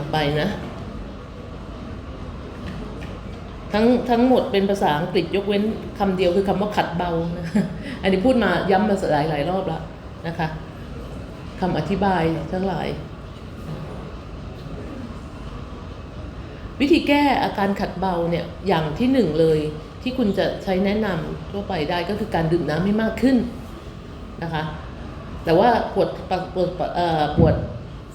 าไปนะ ทั้งทั้งหมดเป็นภาษาอังกฤษยกเว้นคำเดียวคือคำว่าขัดเบานะอันนี้พูดมาย้ำมาหลายหลายรอบแล้วนะคะคำอธิบายทั้งหลาย วิธีแก้อาการขัดเบาเนี่ยอย่างที่หนึ่งเลยที่คุณจะใช้แนะนำทั่วไปได้ก็คือการดื่มน้ำให้มากขึ้นนะคะ แต่ว่าปวดปวดปวดเอ่อปวด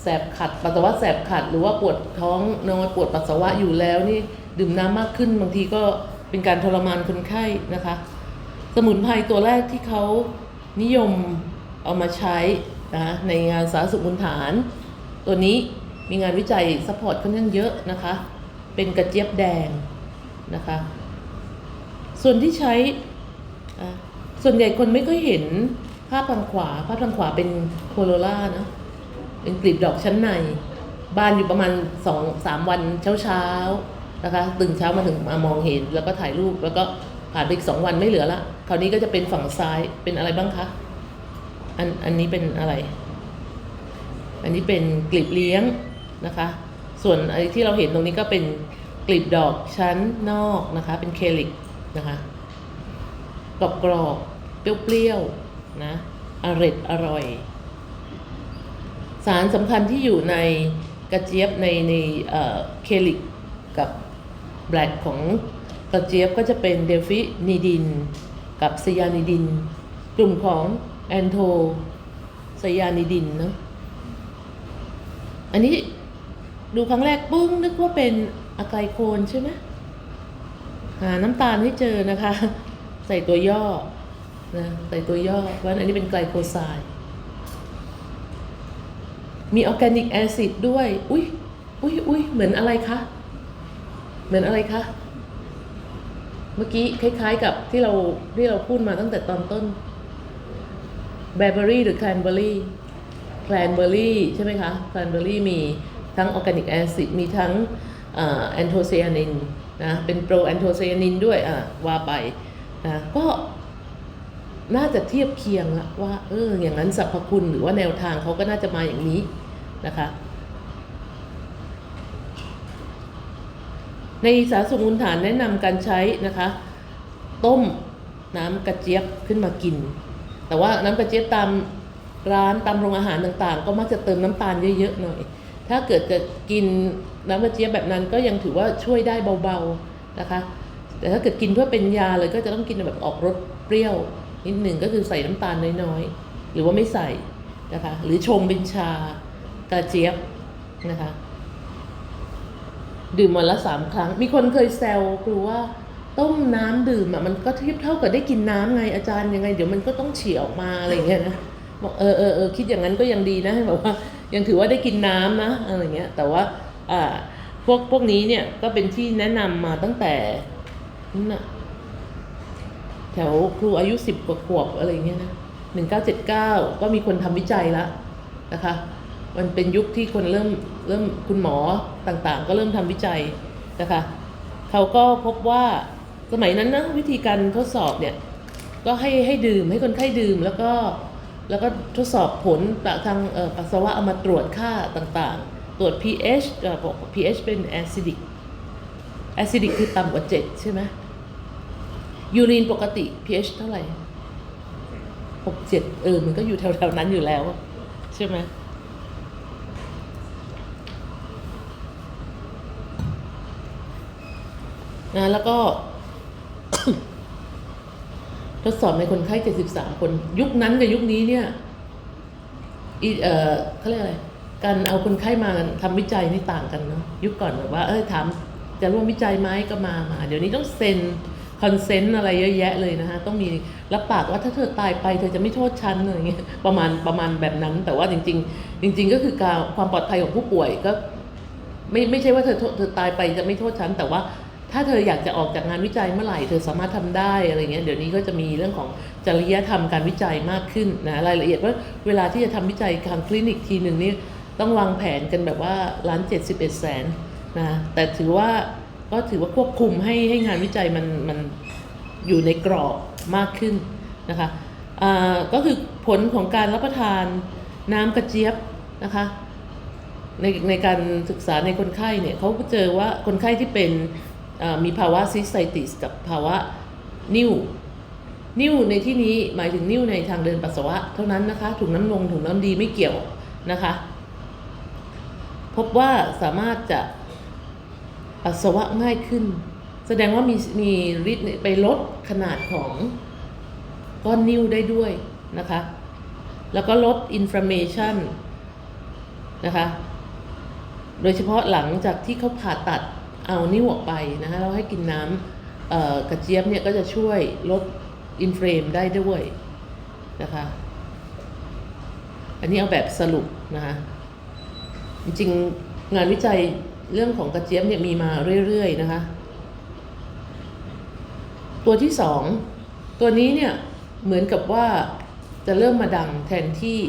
แสบขัดปัสสาวะแสบขัด หรือว่าปวดท้องนอนปวดปัสสาวะอยู่แล้วนี่ดื่มน้ำมากขึ้นบางทีก็เป็นการทรมานคนไข้นะคะ สมุนไพรตัวแรกที่เขานิยมเอามาใช้นะในงานสาธารณสุขมูลฐาน ตัวนี้มีงานวิจัยซัพพอร์ตค่อนข้างเยอะนะคะ เป็นกระเจี๊ยบแดงนะคะ ส่วนที่ใช้ส่วนใหญ่คนไม่ค่อยเห็นภาพทางขวาภาพทางขวาเป็นโคโรล่านะ เป็นกลีบดอกชั้นใน บ้านอยู่ประมาณสองสามวันเช้าเช้าๆนะคะตื่นเช้ามาถึงมามองเห็นแล้วก็ถ่ายรูปแล้วก็ผ่านไปอีกสองวันไม่เหลือละคราวนี้ก็จะเป็นฝั่งซ้ายเป็นอะไรบ้างคะอันอันนี้เป็นอะไร อันนี้เป็นกลีบเลี้ยงนะคะ ส่วนไอ้ที่เราเห็นตรงนี้ก็เป็นกลีบดอกชั้นนอกนะคะ เป็นเคลิกนะคะกรอบกรอบเปรี้ยวๆนะอร่อยอร่อย สารสำคัญที่อยู่ในกระเจี๊ยบในในเคลิกกับแบล็กของกระเจี๊ยบก็จะเป็นเดลฟินีดิน กับไซยานิดิน กลุ่มของแอนโทไซยานิดินเนาะอันนี้ดูครั้งแรกปึ้งนึกว่าเป็นอะไกลโคนใช่ไหมหาน้ำตาลให้เจอนะคะ ใส่ตัวย่อนะใส่ตัวย่อเพราะฉะนั้นอันนี้เป็นไกลโคไซด์ มีออร์แกนิกแอซิดด้วย อุ้ยอุ้ยอุ้ยเหมือนอะไรคะ เหมือนอะไรคะ เมื่อกี้คล้ายๆกับที่เราที่เราพูดมาตั้งแต่ตอนต้นแบเบอรี่หรือแคลนเบอรี่แคลนเบอร์รี่ใช่ไหมคะแคลนเบอร์รี่มีทั้งออร์แกนิกแอซิดมีทั้งแอนโทไซยานินนะเป็นโปรแอนโทไซยานินด้วยอะว่าไปนะก็น่าจะเทียบเคียงละว่าเอออย่างนั้นสรรพคุณหรือว่าแนวทางเขาก็น่าจะมาอย่างนี้ นะคะ ในสาธารณสุขมูลฐานแนะนำการใช้นะคะ ต้มน้ำกระเจี๊ยบขึ้นมากิน แต่ว่าน้ำกระเจี๊ยบตามร้านตามโรงอาหารต่างๆ ก็มักจะเติมน้ำตาลเยอะๆหน่อย ถ้าเกิดจะกินน้ำกระเจี๊ยบแบบนั้นก็ยังถือว่าช่วยได้เบาๆนะคะ แต่ถ้าเกิดกินเพื่อเป็นยาเลยก็จะต้องกินแบบออกรสเปรี้ยวนิดหนึ่งก็คือใส่น้ำตาลน้อยๆ หรือว่าไม่ใส่นะคะ หรือชงเป็นชา กระเจี๊ยบนะคะ ดื่มวันละสามครั้ง มีคนเคยแซวครูว่า ต้มน้ำดื่มอะมันก็เทียบเท่ากับได้กินน้ำไงอาจารย์ยังไง เดี๋ยวมันก็ต้องเฉี่ยวออกมาอะไรอย่างเงี้ยนะบอกเออเออเออคิดอย่างนั้นก็ยังดีนะแบบว่า ยังถือว่าได้กินน้ำนะอะไรเงี้ย แต่ว่าอ่าพวกพวกนี้เนี่ยก็เป็นที่แนะนำมาตั้งแต่นั่นน่ะแถวครูอายุสิบกว่าขวบอะไรเงี้ยนะหนึ่งเก้าเจ็ดเก้าก็มีคนทำวิจัยแล้วนะคะ มันเป็นยุคที่คนเริ่มเริ่มคุณหมอต่างๆ ก็เริ่มทำวิจัยนะคะเขาก็พบว่าสมัยนั้นนะวิธีการทดสอบเนี่ยก็ให้ให้ดื่มให้คนไข้ดื่มแล้วก็แล้วก็ทดสอบผลจากทางเอ่อปัสสาวะเอามาตรวจค่าต่างๆ ตรวจ pH อ่อบอก pH เป็น acidic acidic คือต่ำกว่า 7 ใช่ไหมยูรีนปกติ pH เท่าไหร่หกเจ็ดเออ มันก็อยู่แถวๆนั้นอยู่แล้ว ใช่ไหม นะแล้วก็ ทดสอบในคนไข้73คน ยุคนั้นกับยุคนี้เนี่ยอีเอ่อเขาเรียกอะไรการเอาคนไข้มาทำวิจัยนี่ต่างกันเนาะยุคก่อนแบบว่า เออถามจะร่วมวิจัยไหมก็มามา เดี๋ยวนี้ต้องเซ็นคอนเซนต์อะไรเยอะแยะเลยนะฮะ ต้องมีรับปากว่าถ้าเธอตายไปเธอจะไม่โทษฉันอะไรเงี้ยประมาณประมาณแบบนั้น แต่ว่าจริง ๆ จริง ๆ ก็คือการความปลอดภัยของผู้ป่วยก็ ไม่ไม่ใช่ว่าเธอเธอตายไปจะไม่โทษฉัน แต่ว่า ถ้าเธออยากจะออกจากงานวิจัยเมื่อไหร่เธอสามารถทำได้อะไรเงี้ยเดี๋ยวนี้ก็จะมีเรื่องของจริยธรรมการวิจัยมากขึ้นนะรายละเอียดว่าเวลาที่จะทำวิจัยทางคลินิกทีหนึ่งนี่ต้องวางแผนกันแบบว่าล้านเจ็ดสิบเอ็ดแสนนะแต่ถือว่าก็ถือว่าควบคุมให้ให้งานวิจัยมันมันอยู่ในกรอบมากขึ้นนะคะอ่าก็คือผลของการรับประทานน้ำกระเจี๊ยบนะคะในในการศึกษาในคนไข้เนี่ยเขาเจอว่าคนไข้ที่เป็น มีภาวะซิสไซติสกับภาวะนิ่วนิ่วในที่นี้หมายถึงนิ่วในทางเดินปัสสาวะเท่านั้นนะคะถุงน้ำนงถุงน้ำดีไม่เกี่ยวนะคะ พบว่าสามารถจะปัสสาวะง่ายขึ้น แสดงว่ามีมีฤทธิ์ไปลดขนาดของก้อนนิ่วได้ด้วยนะคะ แล้วก็ลดอินฟลามเมชันนะคะ โดยเฉพาะหลังจากที่เขาผ่าตัด เอานิ้วออกไปนะคะเราให้กินน้ำกระเจี๊ยบเนี่ยก็จะช่วยลดอินเฟลามได้ด้วยนะคะ อันนี้เอาแบบสรุปนะคะจริงงานวิจัยเรื่องของกระเจี๊ยบเนี่ยมีมาเรื่อยๆนะคะ ตัวที่สองตัวนี้เนี่ยเหมือนกับว่าจะเริ่มมาดังแทนที่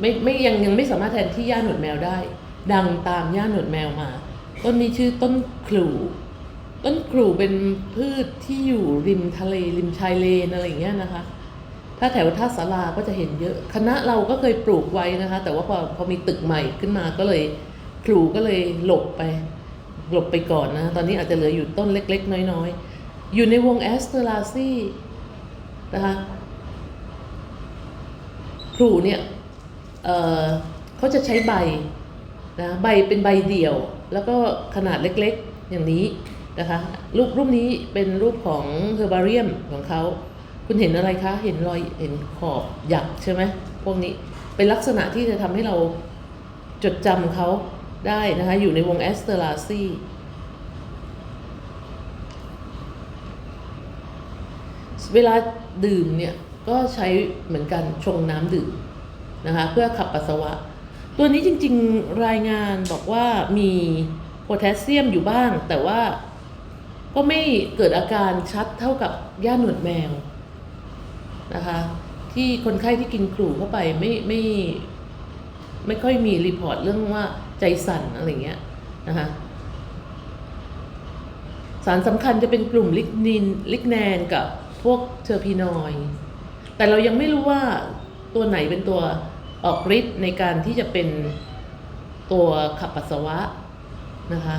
ไม่ไม่ยังยังไม่สามารถแทนที่ย่าหนวดแมวได้ ดังตามย่าหนวดแมวมา ต้นนี้ชื่อต้นขลูต้นขลูเป็นพืชที่อยู่ริมทะเลริมชายเลนอะไรอย่างเงี้ยนะคะ ถ้าแถวท่าสาราก็จะเห็นเยอะ คณะเราก็เคยปลูกไว้นะคะ แต่ว่าพอพอมีตึกใหม่ขึ้นมาก็เลยครูก็เลยหลบไป หลบไปก่อนนะ ตอนนี้อาจจะเหลืออยู่ต้นเล็ก ๆ น้อยๆ อยู่ในวงแอสเตอราซีนะคะครูเนี่ยเเขาจะใช้ใบนะใบเป็นใบเดี่ยว แล้วก็ขนาดเล็กๆอย่างนี้นะคะรูปรูปนี้เป็นรูปของเฮอร์บาเรียมของเขา คุณเห็นอะไรคะ เห็นรอยเห็นขอบหยักใช่ไหมพวกนี้เป็นลักษณะที่จะทำให้เราจดจำเขาได้นะคะ อยู่ในวงแอสเตอราซีเวลาดื่มเนี่ย ก็ใช้เหมือนกันชงน้ำดื่มนะคะ เพื่อขับปัสสาวะ ตัวนี้จริงๆรายงานบอกว่ามีโพแทสเซียมอยู่บ้าง แต่ว่าก็ไม่เกิดอาการชัดเท่ากับย่าหนวดแมวนะคะที่คนไข้ที่กินกลูเข้าไปไม่ไม่ไม่ค่อยมีรีพอร์ตเรื่องว่าใจสั่นอะไรเงี้ยนะคะสารสำคัญจะเป็นกลุ่มลิกนินลิกแนนกับพวกเทอร์พีนอยด์แต่เรายังไม่รู้ว่าตัวไหนเป็นตัว ออกฤทธิ์ในการที่จะเป็นตัวขับปัสสาวะนะคะ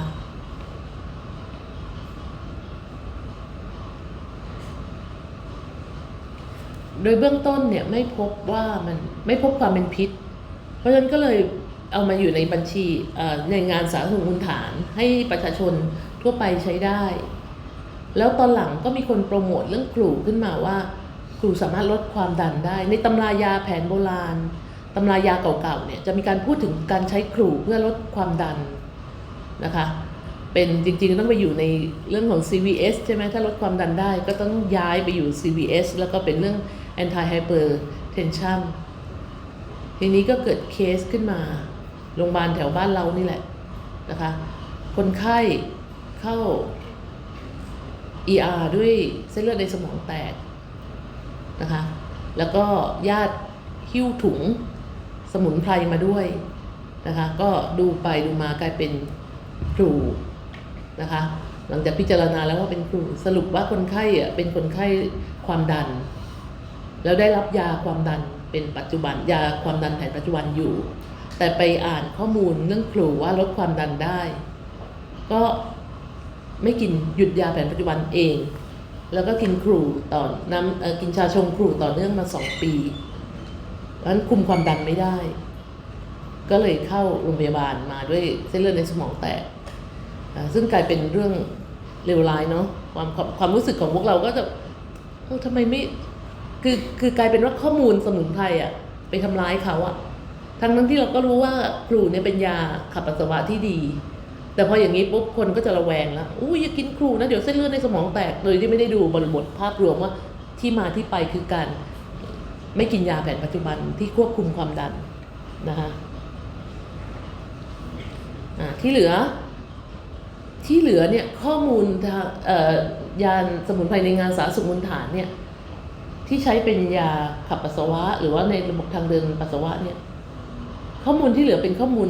โดยเบื้องต้นเนี่ยไม่พบว่ามันไม่พบความเป็นพิษ เพราะฉะนั้นก็เลยเอามาอยู่ในบัญชีในงานสาธารณสุขมูลฐานให้ประชาชนทั่วไปใช้ได้ แล้วตอนหลังก็มีคนโปรโมทเรื่องกลูขึ้นมาว่ากลูสามารถลดความดันได้ ในตำรายาแผนโบราณ ตำรายาเก่าๆเนี่ยจะมีการพูดถึงการใช้กลูเพื่อลดความดันนะคะ เป็นจริงๆต้องไปอยู่ในเรื่องของ CVS ใช่ไหมถ้าลดความดันได้ก็ต้องย้ายไปอยู่ CVS แล้วก็เป็นเรื่อง anti hypertension ทีนี้ก็เกิดเคสขึ้นมา โรงพยาบาลแถวบ้านเรานี่แหละนะคะ คนไข้เข้า ER ด้วยเส้นเลือดในสมองแตกนะคะ แล้วก็ญาติหิ้วถุง สมุนไพรมาด้วยนะคะ ก็ดูไปดูมากลายเป็นครูนะคะ หลังจากพิจารณาแล้วว่าเป็นครูสรุปว่าคนไข้อะเป็นคนไข้ความดัน แล้วได้รับยาความดันเป็นปัจจุบันยาความดันแผนปัจจุบันอยู่ แต่ไปอ่านข้อมูลเรื่องครูว่าลดความดันได้ ก็ไม่กินหยุดยาแผนปัจจุบันเอง แล้วก็กินครูต่อน้ำกินชาชงครูต่อเนื่องมาสองปี ราะฉะนั้นคุมความดันไม่ได้ ก็เลยเข้าโรงพยาบาลมาด้วยเส้นเลือดในสมองแตก ซึ่งกลายเป็นเรื่องเลวร้ายเนาะความความความรู้สึกของพวกเราก็จะเออทำไมไม่คือคือกลายเป็นว่าข้อมูลสมุนไพรอะไปทำร้ายเขาอะทั้งนั้นที่เราก็รู้ว่าครูเนี่ยเป็นยาขับปัสสาวะที่ดี แต่พออย่างนี้ปุ๊บคนก็จะระแวงแล้วอู้ยอย่ากินครูนะเดี๋ยวเส้นเลือดในสมองแตกโดยที่ไม่ได้ดูบริบทภาพรวมว่าที่มาที่ไปคือการ ไม่กินยาแผนปัจจุบันที่ควบคุมความดันนะคะที่เหลือ ที่เหลือเนี่ยข้อมูลยาสมุนไพรในงานสาธารณสุขมูลฐานเนี่ยที่ใช้เป็นยาขับปัสสาวะ หรือว่าในระบบทางเดินปัสสาวะเนี่ยข้อมูลที่เหลือเป็นข้อมูล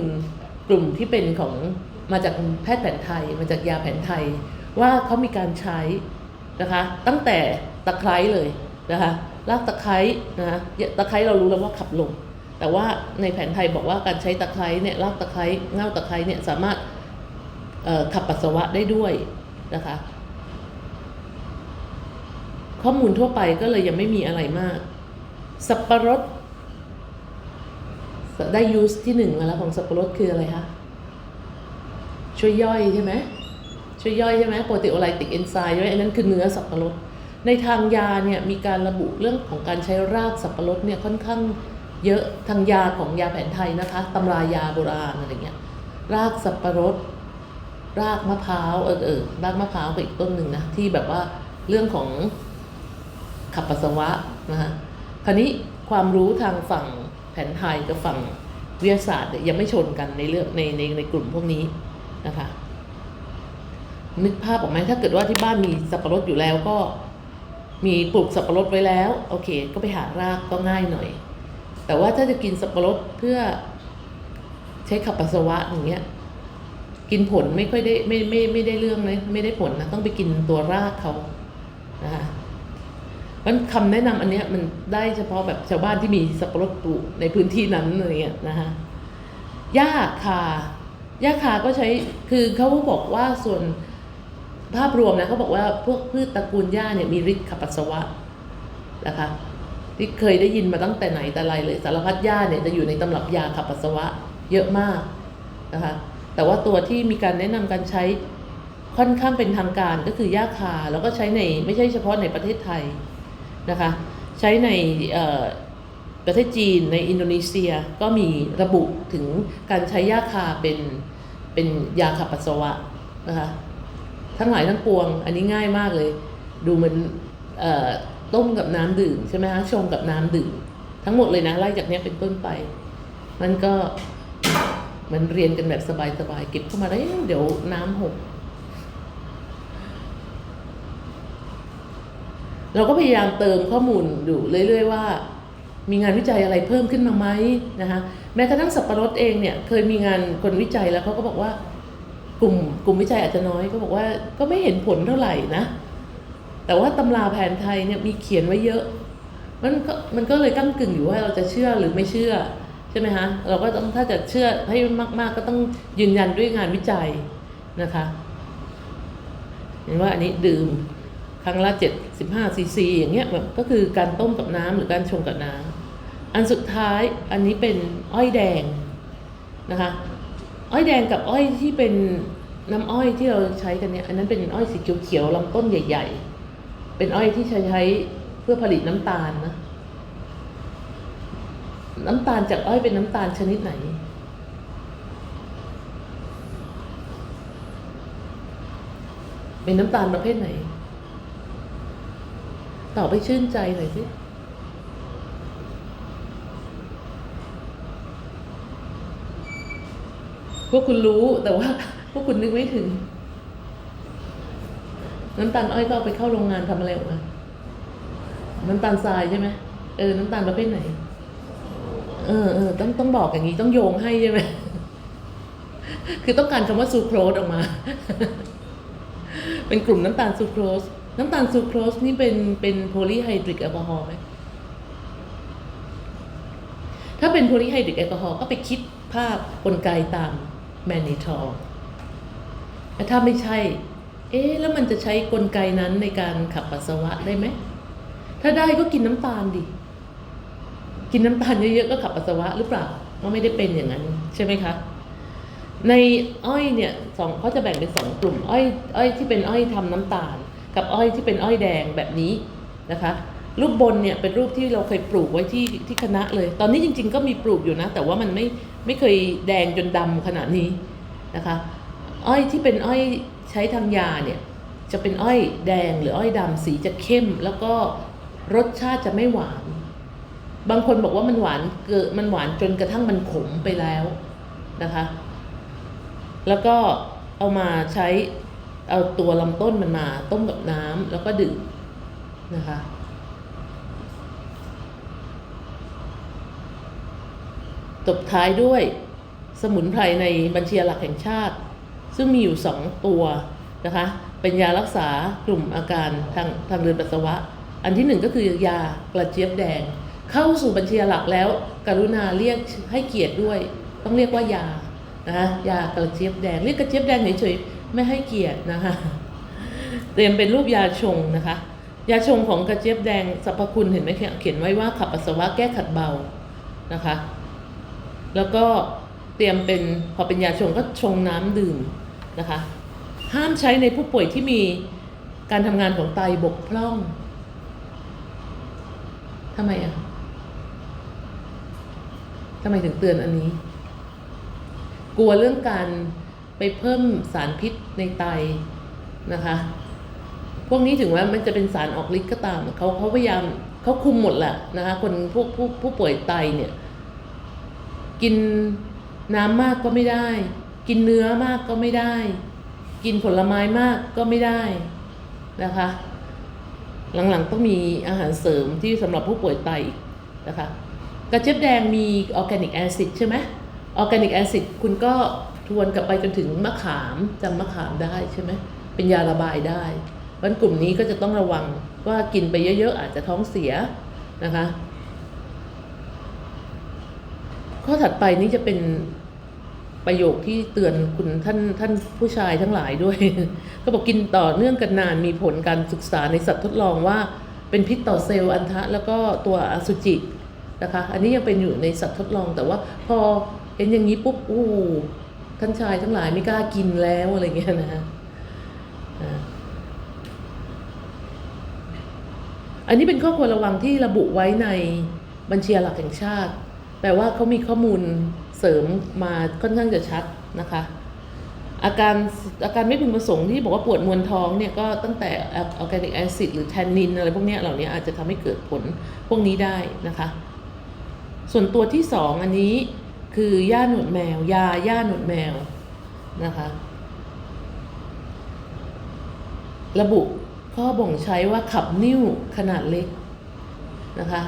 กลุ่มที่เป็นของมาจากแพทย์แผนไทย มาจากยาแผนไทย ว่าเขามีการใช้นะคะ ตั้งแต่ตะไคร้เลยนะคะ รากตะไคร้นะตะไคร้เรารู้แล้วว่าขับลมแต่ว่าในแผนไทยบอกว่าการใช้ตะไคร้เนี่ยรากตะไคร้เง่าตะไคร้เนี่ยสามารถขับปัสสาวะได้ด้วยนะคะ ข้อมูลทั่วไปก็เลยยังไม่มีอะไรมาก สับปะรดได้ยูสที่หนึ่งมาแล้วของสับปะรดคืออะไรคะ ช่วยย่อยใช่ไหมช่วยย่อยใช่ไหมโปรตีโอไลติกเอนไซม์ใช่ไหมอันนั้นคือเนื้อสับปะรด ในทางยาเนี่ยมีการระบุเรื่องของการใช้รากสับปะรดเนี่ยค่อนข้างเยอะทางยาของยาแผนไทยนะคะตำรายาโบราณอะไรเงี้ยรากสับปะรด รากมะพร้าวเออเออรากมะพร้าวก็อีกต้นหนึ่งนะที่แบบว่าเรื่องของขับปัสสาวะนะคะคราวนี้ความรู้ทางฝั่งแผนไทยกับฝั่งวิทยาศาสตร์ยังไม่ชนกันในเรื่องในในในกลุ่มพวกนี้นะคะนึกภาพออกไหมถ้าเกิดว่าที่บ้านมีสับปะรดอยู่แล้วก็ มีปลูกสับปะรดไว้แล้ว โอเค ก็ไปหารากก็ง่ายหน่อย แต่ว่าถ้าจะกินสับปะรดเพื่อใช้ขับปัสสาวะอย่างเงี้ยกินผลไม่ค่อยได้ไม่ไม่ไม่ได้เรื่องเลยไม่ได้ผลนะต้องไปกินตัวรากเขานะคะมันคำแนะนำอันเนี้ยมันได้เฉพาะแบบชาวบ้านที่มีสับปะรดปลูกในพื้นที่นั้นอะไรเงี้ยนะคะหญ้าคาหญ้าคาก็ใช้คือเขาบอกว่าส่วน ภาพรวมนะเขาบอกว่าพวกพืชตระกูลหญ้าเนี่ยมีฤทธิ์ขับปัสสาวะนะคะที่เคยได้ยินมาตั้งแต่ไหนแต่ไรเลยสารพัดหญ้าเนี่ยจะอยู่ในตำรับยาขับปัสสาวะเยอะมากนะคะแต่ว่าตัวที่มีการแนะนำการใช้ค่อนข้างเป็นทางการก็คือหญ้าคาแล้วก็ใช้ในไม่ใช่เฉพาะในประเทศไทยนะคะใช้ในประเทศจีนในอินโดนีเซียก็มีระบุถึงการใช้หญ้าคาเป็นเป็นยาขับปัสสาวะนะคะ ทั้งหลายทั้งปวง อันนี้ง่ายมากเลย ดูเหมันเอ่อต้มกับน้ำดื่มใช่ไหมคะชงกับน้ำดื่ม ทั้งหมดเลยนะไล่จากนี้เป็นต้นไป มันก็มันเรียนกันแบบสบายๆเก็บเข้ามาได้เดี๋ยวน้ำหก เราก็พยายามเติมข้อมูลอยู่เรื่อยๆว่า มีงานวิจัยอะไรเพิ่มขึ้นมาไหมนะคะแม้กระทั่งสับปะรดเองเนี่ย เคยมีงานคนวิจัยแล้วเขาก็บอกว่า กลุ่มกลุ่มวิจัยอาจจะน้อยก็บอกว่าก็ไม่เห็นผลเท่าไหร่นะ แต่ว่าตำราแผนไทยเนี่ยมีเขียนไว้เยอะ มันก็มันก็เลยก้ากึ่งอยู่ว่าเราจะเชื่อหรือไม่เชื่อใช่ไหมคะเราก็ต้องถ้าจะเชื่อให้มาก ๆ ก็ต้องยืนยันด้วยงานวิจัยนะคะเห็นว่าอันนี้ดื่มครั้งละเจ็ดสิบห้าซีซีอย่างเงี้ยแบบก็คือการต้มกับน้ำหรือการชงกับน้ำอันสุดท้ายอันนี้เป็นอ้อยแดงนะคะ อ้อยแดงกับอ้อยที่เป็นน้ำอ้อยที่เราใช้กันเนี่ย อันนั้นเป็นอ้อยสีเขียวๆลำต้นใหญ่ ๆ เป็นอ้อยที่ใช้ใช้เพื่อผลิตน้ำตาลนะ น้ำตาลจากอ้อยเป็นน้ำตาลชนิดไหน เป็นน้ำตาลประเภทไหน ตอบไปชื่นใจหน่อยสิ พวกคุณรู้แต่ว่า พวกคุณนึกไม่ถึง น้ำตาลอ้อยก็เอาไปเข้าโรงงานทำอะไรออกมา น้ำตาลทรายใช่ไหมเออ น้ำตาลประเภทไหน เออเออต้องต้องบอกอย่างนี้ต้องโยงให้ใช่ไหมคือต้องการคำว่าซูโครสออกมา เป็นกลุ่มน้ำตาลซูโครส น้ำตาลซูโครสนี่เป็นเป็นโพลีไฮดริกแอลกอฮอล์ไหมถ้าเป็นโพลีไฮดริกแอลกอฮอล์ก็ไปคิดภาพกลไกตาม แมนนิทอลแต่ถ้าไม่ใช่ เอ๊แล้วมันจะใช้กลไกนั้นในการขับปัสสาวะได้ไหม ถ้าได้ก็กินน้ำตาลดิ กินน้ำตาลเยอะๆก็ขับปัสสาวะหรือเปล่าก็ไม่ได้เป็นอย่างนั้นใช่ไหมคะ ในอ้อยเนี่ยสองเขาจะแบ่งเป็นสองกลุ่ม อ้อยอ้อยที่เป็นอ้อยทำน้ำตาล กับอ้อยที่เป็นอ้อยแดงแบบนี้นะคะ รูปบนเนี่ยเป็นรูปที่เราเคยปลูกไว้ที่ที่คณะเลย ตอนนี้จริง ๆ ก็มีปลูกอยู่นะ แต่ว่ามันไม่ไม่เคยแดงจนดำขนาดนี้นะคะ อ้อยที่เป็นอ้อยใช้ทางยาเนี่ยจะเป็นอ้อยแดงหรืออ้อยดำสีจะเข้ม แล้วก็รสชาติจะไม่หวาน บางคนบอกว่ามันหวานเกินมันหวานจนกระทั่งมันขมไปแล้วนะคะ แล้วก็เอามาใช้เอาตัวลำต้นมันมาต้มกับน้ำแล้วก็ดื่มนะคะ ตบท้ายด้วยสมุนไพรในบัญชีหลักแห่งชาติ ซึ่งมีอยู่สองตัวนะคะ เป็นยารักษากลุ่มอาการทางทางเดินปัสสาวะ อันที่หนึ่งก็คือยากระเจี๊ยบแดง เข้าสู่บัญชีหลักแล้ว กรุณาเรียกให้เกียรติด้วย ต้องเรียกว่ายานะคะยากระเจี๊ยบแดงเรียกกระเจี๊ยบแดงเฉยๆไม่ให้เกียรตินะคะเตรียมเป็นรูปยาชงนะคะ ยาชงของกระเจี๊ยบแดงสรรพคุณเห็นไหมเขียนไว้ว่าขับปัสสาวะแก้ขัดเบานะคะ แล้วก็เตรียมเป็นพอเป็นยาชงก็ชงน้ำดื่มนะคะ ห้ามใช้ในผู้ป่วยที่มีการทำงานของไตบกพร่องทำไมอะทำไมถึงเตือนอันนี้ กลัวเรื่องการไปเพิ่มสารพิษในไตนะคะ พวกนี้ถึงว่ามันจะเป็นสารออกฤทธิ์ก็ตามเขาเขาพยายามเขาคุมหมดแหละนะคะ คนพวกผู้ผู้ป่วยไตเนี่ย กินน้ำมากก็ไม่ได้ กินเนื้อมากก็ไม่ได้ กินผลไม้มากก็ไม่ได้นะคะ หลังๆต้องมีอาหารเสริมที่สำหรับผู้ป่วยไตอีกนะคะกระเจี๊ยบแดงมีออร์แกนิกแอซิดใช่ไหมออร์แกนิกแอซิดคุณก็ทวนกลับไปจนถึงมะขามจำมะขามได้ใช่ไหมเป็นยาระบายได้เพราะฉะนั้นกลุ่มนี้ก็จะต้องระวังว่ากินไปเยอะๆ อาจจะท้องเสียนะคะ ข้อถัดไปนี้จะเป็นประโยคที่เตือนคุณท่านท่านผู้ชายทั้งหลายด้วย ก็บอกกินต่อเนื่องกันนานมีผลการศึกษาในสัตว์ทดลองว่าเป็นพิษต่อเซลล์อันทะ แล้วก็ตัวอสุจินะคะ อันนี้ยังเป็นอยู่ในสัตว์ทดลองแต่ว่าพอเห็นอย่างนี้ปุ๊บโอ้ท่านชายทั้งหลายไม่กล้ากินแล้วอะไรเงี้ยนะฮะอันนี้เป็นข้อควรระวังที่ระบุไว้ในบัญชีหลักแห่งชาติ แปลว่าเขามีข้อมูลเสริมมาค่อนข้างจะชัดนะคะ อาการอาการไม่พึงประสงค์ที่บอกว่าปวดมวนท้องเนี่ยก็ตั้งแต่ออร์แกนิกแอซิดหรือแทนนินอะไรพวกนี้เหล่านี้อาจจะทำให้เกิดผลพวกนี้ได้นะคะ ส่วนตัวที่สองอันนี้คือย่าหนวดแมว ยาย่าหนวดแมวนะคะ ระบุข้อบ่งใช้ว่าขับนิ่วขนาดเล็กนะคะ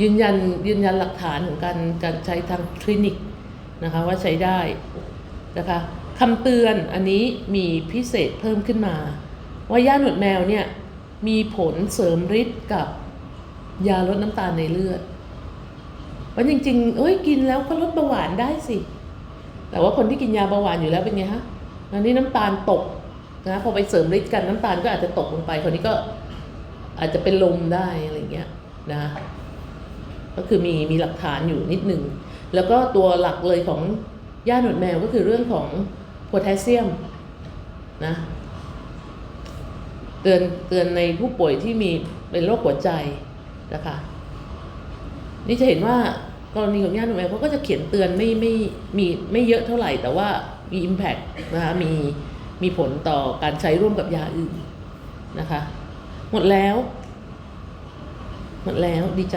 ยืนยันยืนยันหลักฐานของการการใช้ทางคลินิกนะคะว่าใช้ได้นะคะคำเตือนอันนี้มีพิเศษเพิ่มขึ้นมา ว่าย่าหนวดแมวเนี่ยมีผลเสริมฤทธิ์กับยาลดน้ำตาลในเลือดวันจริงๆเอ้ยกินแล้วก็ลดเบาหวานได้สิ แต่ว่าคนที่กินยาเบาหวานอยู่แล้วเป็นไงฮะอันนี้น้ำตาลตกนะพอไปเสริมฤทธิ์กันน้ำตาลก็อาจจะตกลงไปคนนี้ก็อาจจะเป็นลมได้อะไรเงี้ยนะ ก็คือมีมีหลักฐานอยู่นิดหนึ่ง แล้วก็ตัวหลักเลยของย่าหนวดแมวก็คือเรื่องของโพแทสเซียมนะเตือนเตือนในผู้ป่วยที่มีเป็นโรคหัวใจนะคะนี่จะเห็นว่ากรณีของย่าหนวดแมวเขาก็จะเขียนเตือนไม่ไม่มีไม่เยอะเท่าไหร่ แต่ว่ามี Impact นะคะมีมีผลต่อการใช้ร่วมกับยาอื่นนะคะ หมดแล้ว หมดแล้วดีใจ